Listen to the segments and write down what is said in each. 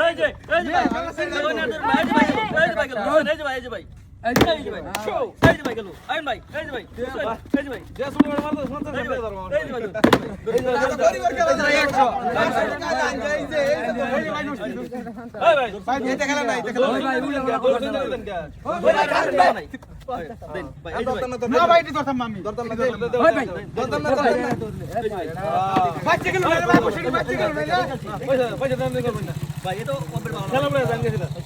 এই যে এই যে ভাই এই যে ভাই এই যে ভাই ভাই এই যে ভাই এই যে ভাই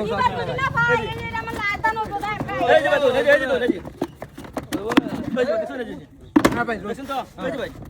শো এই যে ভাই গেল আইন ভাই এই যে ভাই এই যে ভাই যে শুনে মারতো সন্তান এই যে ভাই ধরবো এই যে ভাই এই যে ভাই এই ভাই দেন ভাই এই যে ভাই পয়সা দেন দেখো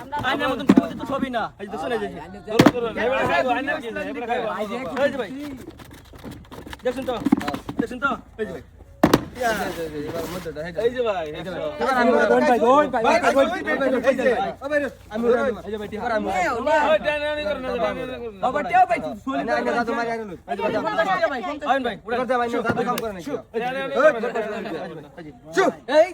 ভাই এই ভাই এই যে ভাই তো এই এই এই এই হ্যাঁ ভাই এই ভাই এই ভাই ধরুন ভাই আর ধরুন এই ভাই এই ছবি না পুরো তো ছবি না এই যে শুনে যাচ্ছে এবারে খাইবো আইনা কি এবারে খাইবো এই যে ভাই দেখছেন তো দেখছেন তো এই যে ভাই এই যে ভাই এই যে ভাই ওই টানি করে না ভাই এই যে ভাই হ্যাঁ আইনের ভাই টেনে ভাই ভাই এই যে এই এই এই ভাই তো যা। কই আছেন ভাই হ্যাঁ এই যে ভাই রোহন ভাই এটা এই যে ভাই এই ভাই ভাই পাঁচ ভাই ভাই ভাই না না না না আইন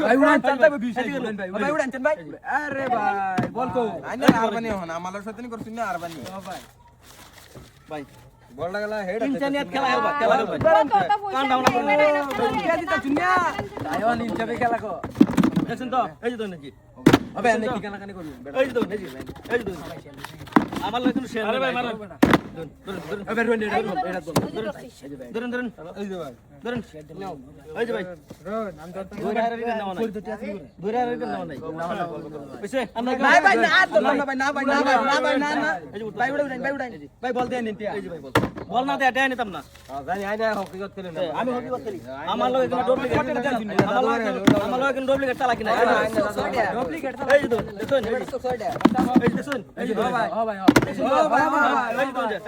ভাই উড়ান চালতে ভাই বিশ ভাই ভাই উড়ান চান ভাই আরে ভাই বল কো খেলা হবে খেলা হবে কান ডাউন কে দিতা চুনিয়া আয়ন ইনজাবে খেলা কো দেখছেন তো এই তো নাকি আমার লাগে কিন্তু শেয়ার না না না না না না না বল না দে নিতাম না আমি আমার ডুপ্লিকেট আমার কোনো ডুপ্লিকেট চালা কিনা ডুপ্লিকেট এই যে দেখুন এই দেখুন এই যে ও ভাই ও ভাই দেখুন দেখুন যে ভাই ও ভাই